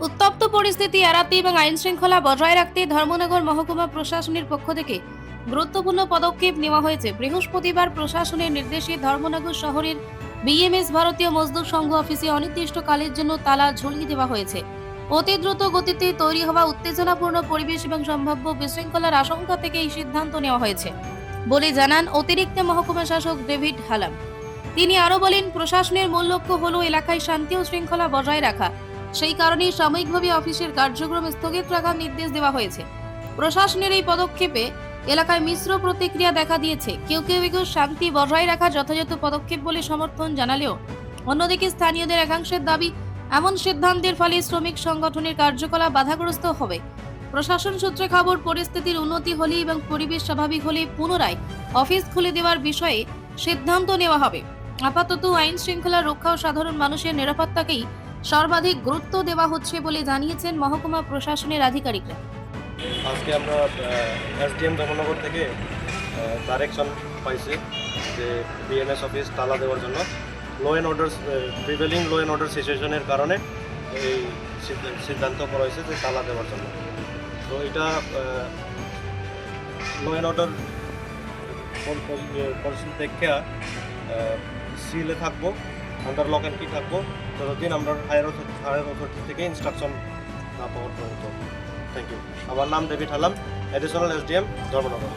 উত্তপ্ত পরিস্থিতি এড়াতে এবং আইন শৃঙ্খলা বজায় রাখতে ধর্মনগর মহকুমা প্রশাসনের পক্ষ থেকে গুরুত্বপূর্ণ পদক্ষেপ নেওয়া হয়েছে। বৃহস্পতিবার প্রশাসনের নির্দেশে ধর্মনগর শহরের বিএমএস ভারতীয় মজদুর সংঘ অফিসে অনির্দিষ্টকালের জন্য তালা ঝুলিয়ে দেওয়া হয়েছে। অতি দ্রুত গতিতে তৈরি হওয়া উত্তেজনাপূর্ণ পরিবেশ এবং সম্ভাব্য বিশৃঙ্খলার আশঙ্কা থেকে এই সিদ্ধান্ত নেওয়া হয়েছে বলে জানান অতিরিক্ত মহকুমা শাসক ডেভিড হালাম। তিনি আরও বলেন, প্রশাসনের মূল লক্ষ্য হল এলাকায় শান্তি ও শৃঙ্খলা বজায় রাখা। সেই কারণেই সাময়িকভাবে অফিসের কার্যক্রম স্থগিত রাখার নির্দেশ দেওয়া হয়েছে। প্রশাসনের এই পদক্ষেপে এলাকায় মিশ্র প্রতিক্রিয়া দেখা দিয়েছে। কেউ কেউ এগুলো শান্তি বজায় রাখা যথাযথ পদক্ষেপ বলে সমর্থন জানালেও অন্যদিকে স্থানীয়দের একাংশের দাবি, এমন সিদ্ধান্তের ফলে শ্রমিক সংগঠনের কার্যকলাপ বাধাগ্রস্ত হবে। প্রশাসন সূত্রে খবর, পরিস্থিতির উন্নতি হলে এবং পরিবেশ স্বাভাবিক হলে পুনরায় অফিস খুলে দেওয়ার বিষয়ে সিদ্ধান্ত নেওয়া হবে। আপাতত আইন শৃঙ্খলা রক্ষা ও সাধারণ মানুষের নিরাপত্তাকেই সর্বাধিক গুরুত্ব দেওয়া হচ্ছে বলে জানিয়েছেন মহকুমা প্রশাসনের আধিকারিকরা। আজকে আমরা এসডিএম ধর্মনগর থেকে ডাইরেকশন পাইছি যে বিএমএস অফিস তালা দেওয়ার জন্য। Law and order prevailing law and order সিচুয়েশনের কারণে এই সিদ্ধ- সিদ্ধান্ত করা হয়েছে যে তালা দেওয়ার জন্য। তো এটা লো অ্যান্ড অর্ডার দেখে সিলে থাকব আন্ডার লক অ্যান্ড কি থাকব ততদিন আমরা হায়ার হায়ার অথরিটি থেকে ইনস্ট্রাকশন না পাওয়ার পর্যন্ত। থ্যাংক ইউ আমার নাম David Halam additional SDM Dharmanagar.